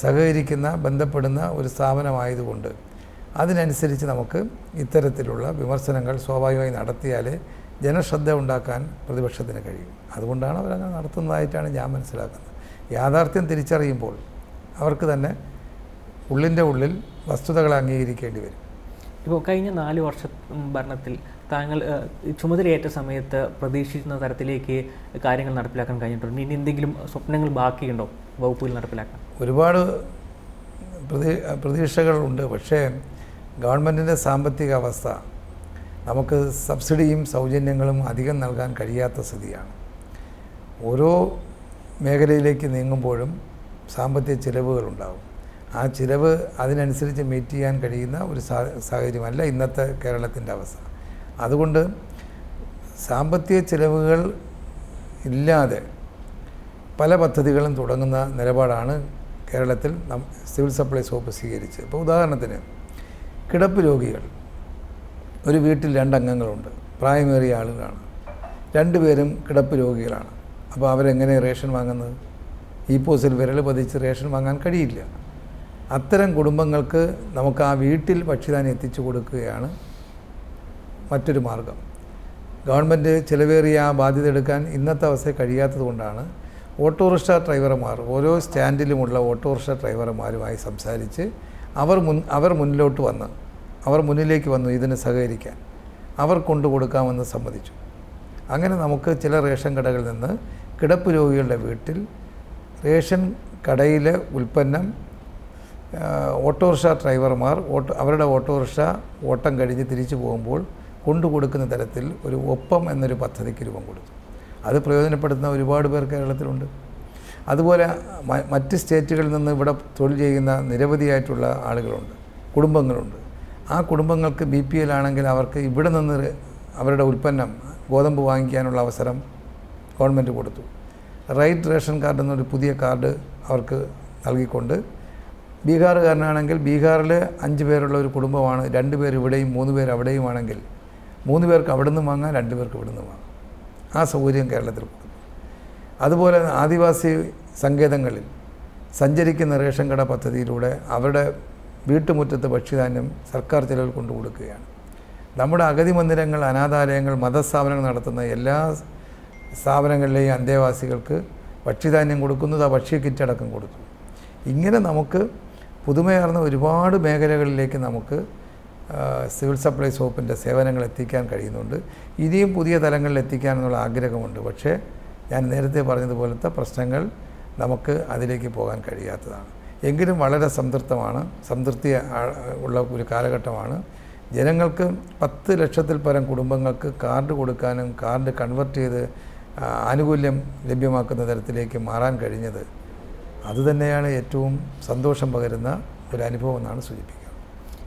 സഹകരിക്കുന്ന ബന്ധപ്പെടുന്ന ഒരു സ്ഥാപനമായതുകൊണ്ട് അതിനനുസരിച്ച് നമുക്ക് ഇത്തരത്തിലുള്ള വിമർശനങ്ങൾ സ്വാഭാവികമായി നടത്തിയാലേ ജനശ്രദ്ധ ഉണ്ടാക്കാൻ പ്രതിപക്ഷത്തിന് കഴിയും. അതുകൊണ്ടാണ് അവരങ്ങനെ നടത്തുന്നതായിട്ടാണ് ഞാൻ മനസ്സിലാക്കുന്നത്. യാഥാർത്ഥ്യം തിരിച്ചറിയുമ്പോൾ അവർക്ക് തന്നെ ഉള്ളിന്റെ ഉള്ളിൽ വസ്തുതകളെ അംഗീകരിക്കേണ്ടി വരും. ഇപ്പോൾ കഴിഞ്ഞ നാല് വർഷ ഭരണത്തിൽ താങ്കൾ ചുമതലയേറ്റ സമയത്ത് പ്രതീക്ഷിക്കുന്ന തരത്തിലേക്ക് കാര്യങ്ങൾ നടപ്പിലാക്കാൻ കഴിഞ്ഞിട്ടുണ്ട്. ഇനി എന്തെങ്കിലും സ്വപ്നങ്ങൾ ബാക്കിയുണ്ടോ വകുപ്പിൽ നടപ്പിലാക്കാൻ? ഒരുപാട് പ്രതീ പ്രതീക്ഷകളുണ്ട്. പക്ഷേ ഗവൺമെന്റിന്റെ സാമ്പത്തിക അവസ്ഥ നമുക്ക് സബ്സിഡിയും സൗജന്യങ്ങളും അധികം നൽകാൻ കഴിയാത്ത സ്ഥിതിയാണ്. ഓരോ മേഖലയിലേക്ക് നീങ്ങുമ്പോഴും സാമ്പത്തിക ചിലവുകളുണ്ടാകും ആ ചിലവ് അതിനനുസരിച്ച് മീറ്റ് ചെയ്യാൻ കഴിയുന്ന ഒരു സാഹചര്യമല്ല ഇന്നത്തെ കേരളത്തിന്റെ അവസ്ഥ. അതുകൊണ്ട് സാമ്പത്തിക ചിലവുകൾ ഇല്ലാതെ പല പദ്ധതികളും തുടങ്ങുന്ന നിലപാടാണ് കേരളത്തിൽ സിവിൽ സപ്ലൈസ് വകുപ്പ് സ്വീകരിച്ചത്. ഇപ്പോൾ ഉദാഹരണത്തിന് കിടപ്പ് രോഗികൾ ഒരു വീട്ടിൽ രണ്ടംഗങ്ങളുണ്ട് പ്രായമേറിയ ആളുകളാണ് രണ്ടുപേരും കിടപ്പ് രോഗികളാണ്. അപ്പോൾ അവരെങ്ങനെ റേഷൻ വാങ്ങുന്നത്? ഈ പോസിൽ വിരൽ പതിച്ച് റേഷൻ വാങ്ങാൻ കഴിയില്ല. അത്തരം കുടുംബങ്ങൾക്ക് നമുക്ക് ആ വീട്ടിൽ ഭക്ഷ്യധാന്യം എത്തിച്ചു കൊടുക്കുകയാണ് മറ്റൊരു മാർഗം. ഗവൺമെന്റ് ചിലവേറിയ ആ ബാധ്യത എടുക്കാൻ ഇന്നത്തെ അവസ്ഥയിൽ കഴിയാത്തതുകൊണ്ടാണ് ഓട്ടോറിക്ഷ ഡ്രൈവർമാർ ഓരോ സ്റ്റാൻഡിലുമുള്ള ഓട്ടോറിക്ഷ ഡ്രൈവർമാരുമായി സംസാരിച്ച് അവർ മുൻ അവർ മുന്നിലോട്ട് വന്ന് അവർ മുന്നിലേക്ക് വന്നു ഇതിന് സഹകരിക്കാൻ അവർ കൊണ്ടു കൊടുക്കാമെന്ന് സമ്മതിച്ചു. അങ്ങനെ നമുക്ക് ചില റേഷൻ കടകളിൽ നിന്ന് കിടപ്പ് രോഗികളുടെ വീട്ടിൽ റേഷൻ കടയിലെ ഉൽപ്പന്നം ഓട്ടോറിക്ഷ ഡ്രൈവർമാർ ഓട്ടോ അവരുടെ ഓട്ടോറിക്ഷ ഓട്ടം കഴിഞ്ഞ് തിരിച്ചു പോകുമ്പോൾ കൊണ്ടു കൊടുക്കുന്ന തരത്തിൽ ഒരു ഒപ്പം എന്നൊരു പദ്ധതിക്ക് രൂപം കൊടുത്തു. അത് പ്രയോജനപ്പെടുത്തുന്ന ഒരുപാട് പേർ കേരളത്തിലുണ്ട്. അതുപോലെ മറ്റ് സ്റ്റേറ്റുകളിൽ നിന്ന് ഇവിടെ തൊഴിൽ ചെയ്യുന്ന നിരവധിയായിട്ടുള്ള ആളുകളുണ്ട് കുടുംബങ്ങളുണ്ട്. ആ കുടുംബങ്ങൾക്ക് ബി പി എൽ ആണെങ്കിൽ അവർക്ക് ഇവിടെ നിന്ന് അവരുടെ ഉൽപ്പന്നം ഗോതമ്പ് വാങ്ങിക്കാനുള്ള അവസരം ഗവൺമെന്റ് കൊടുത്തു. റൈറ്റ് റേഷൻ കാർഡ് എന്നൊരു പുതിയ കാർഡ് അവർക്ക് നൽകിക്കൊണ്ട് ബീഹാറുകാരനാണെങ്കിൽ ബീഹാറിൽ അഞ്ച് പേരുള്ള ഒരു കുടുംബമാണ്. രണ്ട് പേർ ഇവിടെയും മൂന്ന് പേർ അവിടെയും ആണെങ്കിൽ മൂന്ന് പേർക്ക് അവിടെ നിന്ന് വാങ്ങാം രണ്ട് പേർക്ക് ഇവിടെ നിന്ന് വാങ്ങാം. ആ സൗകര്യം കേരളത്തിൽ കൊടുക്കും. അതുപോലെ ആദിവാസി സങ്കേതങ്ങളിൽ സഞ്ചരിക്കുന്ന റേഷൻ കട പദ്ധതിയിലൂടെ അവരുടെ വീട്ടുമുറ്റത്ത് ഭക്ഷ്യധാന്യം സർക്കാർ ചിലവിൽ കൊണ്ടു കൊടുക്കുകയാണ്. നമ്മുടെ അഗതി മന്ദിരങ്ങൾ അനാഥാലയങ്ങൾ മതസ്ഥാപനങ്ങൾ നടത്തുന്ന എല്ലാ സ്ഥാപനങ്ങളിലെയും അന്തേവാസികൾക്ക് ഭക്ഷ്യധാന്യം കൊടുക്കുന്നത് ആ ഭക്ഷ്യ കിറ്റ് അടക്കം ഇങ്ങനെ നമുക്ക് പുതുമയാർന്ന ഒരുപാട് മേഖലകളിലേക്ക് നമുക്ക് സിവിൽ സപ്ലൈസ് വകുപ്പിന്റെ സേവനങ്ങൾ എത്തിക്കാൻ കഴിയുന്നുണ്ട്. ഇനിയും പുതിയ തലങ്ങളിൽ എത്തിക്കാനെന്നുള്ള ആഗ്രഹമുണ്ട്. പക്ഷേ ഞാൻ നേരത്തെ പറഞ്ഞതുപോലത്തെ പ്രശ്നങ്ങൾ നമുക്ക് അതിലേക്ക് പോകാൻ കഴിയാത്തതാണ്. എങ്കിലും വളരെ സംതൃപ്തമാണ് സംതൃപ്തി ഉള്ള ഒരു കാലഘട്ടമാണ്. ജനങ്ങൾക്ക് പത്ത് ലക്ഷത്തിൽ പരം കുടുംബങ്ങൾക്ക് കാർഡ് കൊടുക്കാനും കാർഡ് കൺവെർട്ട് ചെയ്ത് ആനുകൂല്യം ലഭ്യമാക്കുന്ന തരത്തിലേക്ക് മാറാൻ കഴിഞ്ഞത് അതുതന്നെയാണ് ഏറ്റവും സന്തോഷം പകരുന്ന ഒരു അനുഭവം എന്നാണ് സൂചിപ്പിക്കുക.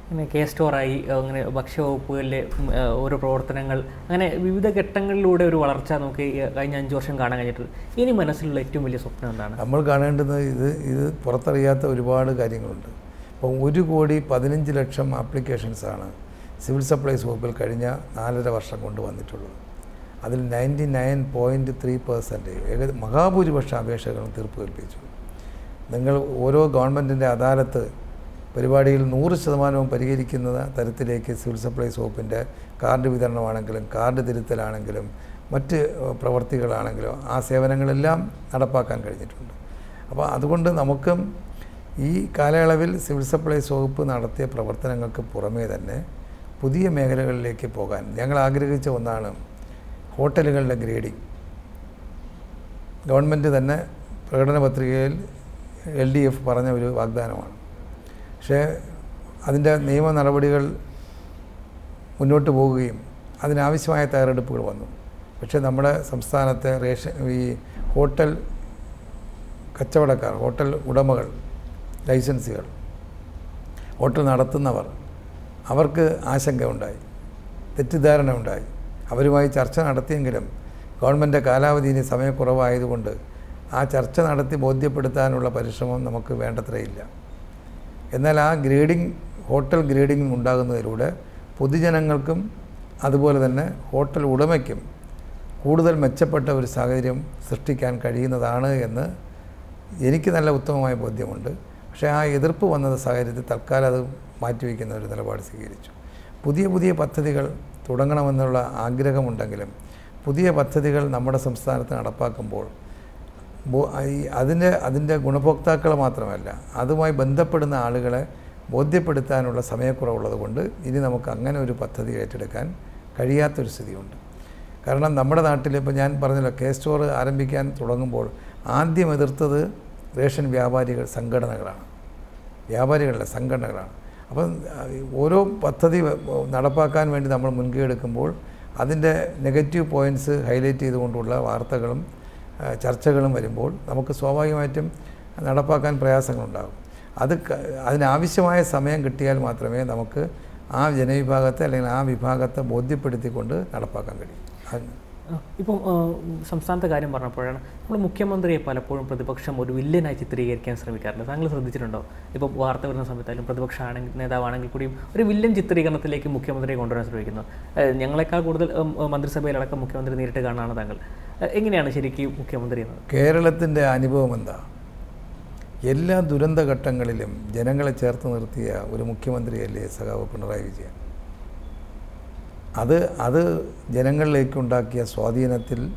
അങ്ങനെ കെ സ്റ്റോറായി അങ്ങനെ ഭക്ഷ്യവകുപ്പുകളിലെ ഓരോ പ്രവർത്തനങ്ങൾ അങ്ങനെ വിവിധ ഘട്ടങ്ങളിലൂടെ ഒരു വളർച്ച നമുക്ക് കഴിഞ്ഞ അഞ്ച് വർഷം കാണാൻ കഴിഞ്ഞിട്ടുണ്ട്. ഇനി മനസ്സിലുള്ള ഏറ്റവും വലിയ സ്വപ്നം എന്താണ്? നമ്മൾ കാണേണ്ടത് ഇത് ഇത് പുറത്തറിയാത്ത ഒരുപാട് കാര്യങ്ങളുണ്ട്. അപ്പം ഒരു കോടി പതിനഞ്ച് ലക്ഷം ആപ്ലിക്കേഷൻസാണ് സിവിൽ സപ്ലൈസ് വകുപ്പിൽ കഴിഞ്ഞ നാലര വർഷം കൊണ്ട് വന്നിട്ടുള്ളത്. അതിൽ ninety nine point three percentage ഏകദേശം മഹാഭൂരിപക്ഷം അപേക്ഷകളും തീർപ്പ് കൽപ്പിച്ചു. നിങ്ങൾ ഓരോ ഗവൺമെന്റിന്റെ അദാലത്ത് പരിപാടിയിൽ നൂറ് ശതമാനവും പരിഹരിക്കുന്ന തരത്തിലേക്ക് സിവിൽ സപ്ലൈസ് വകുപ്പിന്റെ കാർഡ് വിതരണമാണെങ്കിലും കാർഡ് തിരുത്തലാണെങ്കിലും മറ്റ് പ്രവർത്തികളാണെങ്കിലും ആ സേവനങ്ങളെല്ലാം നടപ്പാക്കാൻ കഴിഞ്ഞിട്ടുണ്ട്. അപ്പോൾ അതുകൊണ്ട് നമുക്കും ഈ കാലയളവിൽ സിവിൽ സപ്ലൈസ് വകുപ്പ് നടത്തിയ പ്രവർത്തനങ്ങൾക്ക് പുറമേ തന്നെ പുതിയ മേഖലകളിലേക്ക് പോകാൻ ഞങ്ങൾ ആഗ്രഹിച്ച ഒന്നാണ് ഹോട്ടലുകളുടെ ഗ്രേഡിംഗ്. ഗവൺമെന്റ് തന്നെ പ്രകടന പത്രികയിൽ എൽ ഡി എഫ് പറഞ്ഞ ഒരു വാഗ്ദാനമാണ്. പക്ഷേ അതിന്റെ നിയമ നടപടികൾ മുന്നോട്ട് പോവുകയും അതിനാവശ്യമായ തയ്യാറെടുപ്പുകൾ വന്നു. പക്ഷേ നമ്മുടെ സംസ്ഥാനത്തെ റേഷൻ ഈ ഹോട്ടൽ കച്ചവടക്കാർ ഹോട്ടൽ ഉടമകൾ ലൈസൻസുകൾ ഹോട്ടൽ നടത്തുന്നവർ അവർക്ക് ആശങ്ക ഉണ്ടായി തെറ്റിദ്ധാരണ ഉണ്ടായി അവരുമായി ചർച്ച നടത്തിയെങ്കിലും ഗവൺമെന്റ് കാലാവധി ഇനി സമയക്കുറവായതുകൊണ്ട് ആ ചർച്ച നടത്തി ബോധ്യപ്പെടുത്താനുള്ള പരിശ്രമം നമുക്ക് വേണ്ടത്രയില്ല എന്നാൽ ആ ഗ്രേഡിംഗ് ഹോട്ടൽ ഗ്രേഡിംഗ് ഉണ്ടാകുന്നതിലൂടെ പൊതുജനങ്ങൾക്കും അതുപോലെ തന്നെ ഹോട്ടൽ ഉടമയ്ക്കും കൂടുതൽ മെച്ചപ്പെട്ട ഒരു സാഹചര്യം സൃഷ്ടിക്കാൻ കഴിയുന്നതാണ് എന്ന് എനിക്ക് നല്ല ഉത്തമമായ ബോധ്യമുണ്ട്. പക്ഷേ ആ എതിർപ്പ് വന്ന സാഹചര്യത്തിൽ തൽക്കാലം അത് മാറ്റിവെക്കുന്ന ഒരു നിലപാട് സ്വീകരിച്ചു. പുതിയ പുതിയ പദ്ധതികൾ തുടങ്ങണമെന്നുള്ള ആഗ്രഹമുണ്ടെങ്കിലും പുതിയ പദ്ധതികൾ നമ്മുടെ സംസ്ഥാനത്ത് നടപ്പാക്കുമ്പോൾ അതിന്റെ അതിന്റെ ഗുണഭോക്താക്കൾ മാത്രമല്ല അതുമായി ബന്ധപ്പെടുന്ന ആളുകളെ ബോധ്യപ്പെടുത്താനുള്ള സമയക്കുറവുള്ളത് കൊണ്ട് ഇനി നമുക്ക് അങ്ങനെ ഒരു പദ്ധതി ഏറ്റെടുക്കാൻ കഴിയാത്തൊരു സ്ഥിതിയുണ്ട്. കാരണം നമ്മുടെ നാട്ടിൽ ഇപ്പോൾ ഞാൻ പറഞ്ഞല്ലോ കെ സ്റ്റോർ ആരംഭിക്കാൻ തുടങ്ങുമ്പോൾ ആദ്യം എതിർത്തത് റേഷൻ വ്യാപാരികൾ സംഘടനകളാണ്. വ്യാപാരികളുടെ സംഘടനകളാണ്. അപ്പം ഓരോ പദ്ധതി നടപ്പാക്കാൻ വേണ്ടി നമ്മൾ മുൻകൈ എടുക്കുമ്പോൾ അതിന്റെ നെഗറ്റീവ് പോയിന്റ്സ് ഹൈലൈറ്റ് ചെയ്തുകൊണ്ടുള്ള വാർത്തകളും ചർച്ചകളും വരുമ്പോൾ നമുക്ക് സ്വാഭാവികമായിട്ടും നടപ്പാക്കാൻ പ്രയാസങ്ങളുണ്ടാകും. അത് അതിനാവശ്യമായ സമയം കിട്ടിയാൽ മാത്രമേ നമുക്ക് ആ ജനവിഭാഗത്തെ അല്ലെങ്കിൽ ആ വിഭാഗത്തെ ബോധ്യപ്പെടുത്തിക്കൊണ്ട് നടപ്പാക്കാൻ കഴിയും. ഇപ്പം സംസ്ഥാനത്തെ കാര്യം പറഞ്ഞപ്പോഴാണ് നമ്മുടെ മുഖ്യമന്ത്രിയെ പലപ്പോഴും പ്രതിപക്ഷം ഒരു വില്ലനായി ചിത്രീകരിക്കാൻ ശ്രമിക്കാറുണ്ട്. താങ്കൾ ശ്രദ്ധിച്ചിട്ടുണ്ടോ? ഇപ്പോൾ വാർത്ത വരുന്ന സമയത്തായാലും പ്രതിപക്ഷ ആണെങ്കിൽ നേതാവാണെങ്കിൽ കൂടിയും ഒരു വില്ലൻ ചിത്രീകരണത്തിലേക്ക് മുഖ്യമന്ത്രിയെ കൊണ്ടുവരാൻ ശ്രമിക്കുന്നു. ഞങ്ങളെക്കാൾ കൂടുതൽ മന്ത്രിസഭയിലടക്കം മുഖ്യമന്ത്രി നേരിട്ട് കാണാനാണ് താങ്കൾ. എങ്ങനെയാണ് ശരിക്കും മുഖ്യമന്ത്രി എന്നത്? കേരളത്തിന്റെ അനുഭവം എന്താ? എല്ലാ ദുരന്തഘട്ടങ്ങളിലും ജനങ്ങളെ ചേർത്ത് നിർത്തിയ ഒരു മുഖ്യമന്ത്രിയല്ലേ സഖാവ് പിണറായി വിജയൻ? അത് അത് ജനങ്ങളിലേക്കുണ്ടാക്കിയ സ്വാധീനത്തിൽ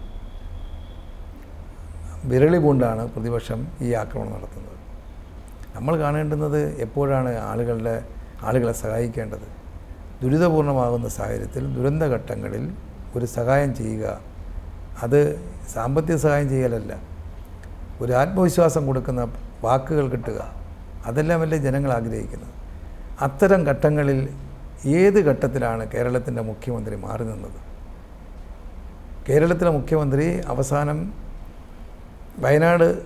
വിരളി കൊണ്ടാണ് പ്രതിപക്ഷം ഈ ആക്രമണം നടത്തുന്നത്. നമ്മൾ കാണേണ്ടുന്നത് എപ്പോഴാണ് ആളുകളുടെ ആളുകളെ സഹായിക്കേണ്ടത്? ദുരിതപൂർണമാകുന്ന സാഹചര്യത്തിൽ ദുരന്തഘട്ടങ്ങളിൽ ഒരു സഹായം ചെയ്യുക. അത് സാമ്പത്തിക സഹായം ചെയ്യലല്ല. ഒരു ആത്മവിശ്വാസം കൊടുക്കുന്ന വാക്കുകൾ കിട്ടുക. അതെല്ലാമല്ലേ ജനങ്ങൾ ആഗ്രഹിക്കുന്നത്? അത്തരം ഘട്ടങ്ങളിൽ ഏത് ഘട്ടത്തിലാണ് കേരളത്തിന്റെ മുഖ്യമന്ത്രി മാറി നിന്നത്? കേരളത്തിലെ മുഖ്യമന്ത്രി അവസാനം വയനാട്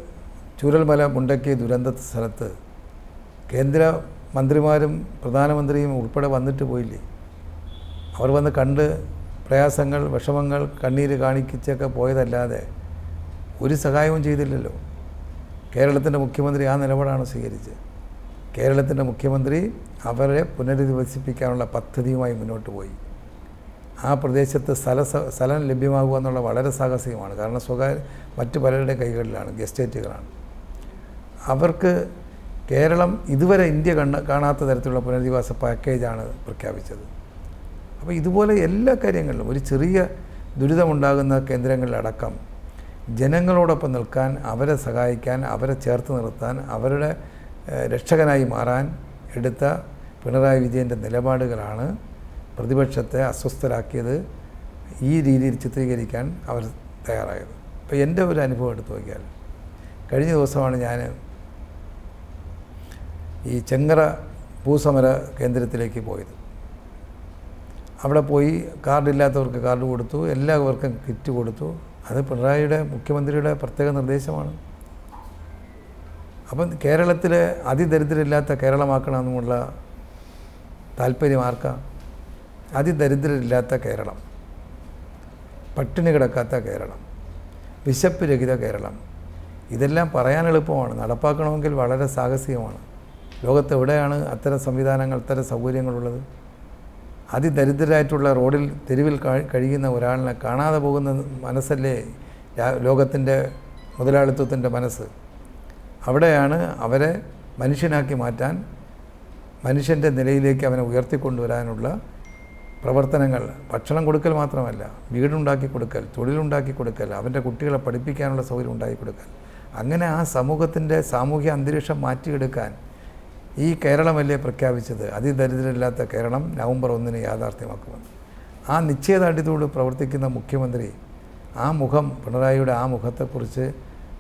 ചൂരൽമല മുണ്ടക്കി ദുരന്ത സ്ഥലത്ത് കേന്ദ്ര മന്ത്രിമാരും പ്രധാനമന്ത്രിയും ഉൾപ്പെടെ വന്നിട്ട് പോയില്ലേ? അവർ വന്ന് കണ്ട് പ്രയാസങ്ങൾ വിഷമങ്ങൾ കണ്ണീര് കാണിക്കിച്ചൊക്കെ പോയതല്ലാതെ ഒരു സഹായവും ചെയ്തില്ലല്ലോ. കേരളത്തിന്റെ മുഖ്യമന്ത്രി ആ നിലപാടാണ് സ്വീകരിച്ചത്. കേരളത്തിന്റെ മുഖ്യമന്ത്രി അവരെ പുനരധിവസിപ്പിക്കാനുള്ള പദ്ധതിയുമായി മുന്നോട്ട് പോയി. ആ പ്രദേശത്ത് സ്ഥല സ്ഥലം ലഭ്യമാകുക എന്നുള്ള വളരെ സാഹസികമാണ്. കാരണം സ്വകാര്യ മറ്റു പലരുടെ കൈകളിലാണ് ഗസ്റ്റേറ്റുകളാണ്. അവർക്ക് കേരളം ഇതുവരെ ഇന്ത്യ കണ്ട കാണാത്ത തരത്തിലുള്ള പുനരധിവാസ പാക്കേജാണ് പ്രഖ്യാപിച്ചത്. അപ്പോൾ ഇതുപോലെ എല്ലാ കാര്യങ്ങളിലും ഒരു ചെറിയ ദുരിതമുണ്ടാകുന്ന കേന്ദ്രങ്ങളിലടക്കം ജനങ്ങളോടൊപ്പം നിൽക്കാൻ അവരെ സഹായിക്കാൻ അവരെ ചേർത്ത് നിർത്താൻ അവരുടെ രക്ഷകനായി മാറാൻ എടുത്ത പിണറായി വിജയന്റെ നിലപാടുകളാണ് പ്രതിപക്ഷത്തെ അസ്വസ്ഥരാക്കിയത് ഈ രീതിയിൽ ചിത്രീകരിക്കാൻ അവർ തയ്യാറായത്. അപ്പോൾ എന്റെ ഒരു അനുഭവം എടുത്തു നോക്കിയാൽ കഴിഞ്ഞ ദിവസമാണ് ഞാൻ ഈ ചെങ്ങറ ഭൂസമര കേന്ദ്രത്തിലേക്ക് പോയത്. അവിടെ പോയി കാർഡില്ലാത്തവർക്ക് കാർഡ് കൊടുത്തു എല്ലാവർക്കും കിറ്റ് കൊടുത്തു. അത് പിണറായിയുടെ മുഖ്യമന്ത്രിയുടെ പ്രത്യേക നിർദ്ദേശമാണ്. അപ്പം കേരളത്തിലെ അതിദരിദ്രമില്ലാത്ത കേരളമാക്കണമെന്നുള്ള താല്പര്യം ആർക്കാ അതിദരിദ്രരില്ലാത്ത കേരളം. പട്ടിണി കിടക്കാത്ത കേരളം. വിശപ്പ് രഹിത കേരളം. ഇതെല്ലാം പറയാൻ എളുപ്പമാണ്. നടപ്പാക്കണമെങ്കിൽ വളരെ സാഹസികമാണ്. ലോകത്തെവിടെയാണ് അത്തരം സംവിധാനങ്ങൾ അത്തരം സൗകര്യങ്ങളുള്ളത്? അതിദരിദ്രരായിട്ടുള്ള റോഡിൽ തെരുവിൽ കഴിയുന്ന ഒരാളിനെ കാണാതെ പോകുന്ന മനസ്സല്ലേ ലോകത്തിന്റെ മുതലാളിത്വത്തിന്റെ മനസ്സ്? അവിടെയാണ് അവരെ മനുഷ്യനാക്കി മാറ്റാൻ മനുഷ്യന്റെ നിലയിലേക്ക് അവനെ ഉയർത്തിക്കൊണ്ടുവരാനുള്ള പ്രവർത്തനങ്ങൾ ഭക്ഷണം കൊടുക്കൽ മാത്രമല്ല വീടുണ്ടാക്കി കൊടുക്കൽ തൊഴിലുണ്ടാക്കി കൊടുക്കൽ അവന്റെ കുട്ടികളെ പഠിപ്പിക്കാനുള്ള സൗകര്യം ഉണ്ടാക്കി കൊടുക്കൽ. അങ്ങനെ ആ സമൂഹത്തിന്റെ സാമൂഹ്യ അന്തരീക്ഷം മാറ്റിയെടുക്കാൻ ഈ കേരളമല്ലേ പ്രഖ്യാപിച്ചത്? അതിദരിദ്രരില്ലാത്ത കേരളം നവംബർ ഒന്നിന് യാഥാർത്ഥ്യമാക്കുമെന്ന്. ആ നിശ്ചയദാർഢ്യത്തോട് പ്രവർത്തിക്കുന്ന മുഖ്യമന്ത്രി ആ മുഖം പിണറായിയുടെ ആ മുഖത്തെക്കുറിച്ച്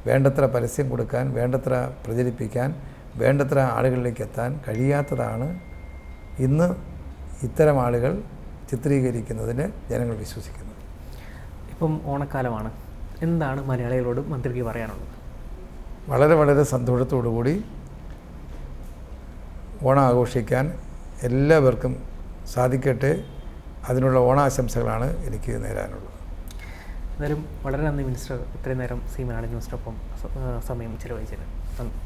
വേണ്ടത്ര പരസ്യം കൊടുക്കാൻ വേണ്ടത്ര പ്രചരിപ്പിക്കാൻ വേണ്ടത്ര ആളുകളിലേക്ക് എത്താൻ കഴിയാത്തതാണ് ഇന്ന് ഇത്തരം ആളുകൾ ചിത്രീകരിക്കുന്നതിന് ജനങ്ങൾ വിശ്വസിക്കുന്നത്. ഇപ്പം ഓണക്കാലമാണ്. എന്താണ് മലയാളികളോട് മന്ത്രിക്ക് പറയാനുള്ളത്? വളരെ വളരെ സന്തോഷത്തോടു കൂടി ഓണം ആഘോഷിക്കാൻ എല്ലാവർക്കും സാധിക്കട്ടെ. അതിനുള്ള ഓണാശംസകളാണ് എനിക്ക് നേരാനുള്ളത്. എന്തായാലും വളരെ നന്ദി മിനിസ്റ്റർ. ഇത്രയും നേരം സീമനാട് മലയാളം ന്യൂസിനൊപ്പം സമയം ചിലവഴിച്ചത് നന്ദി.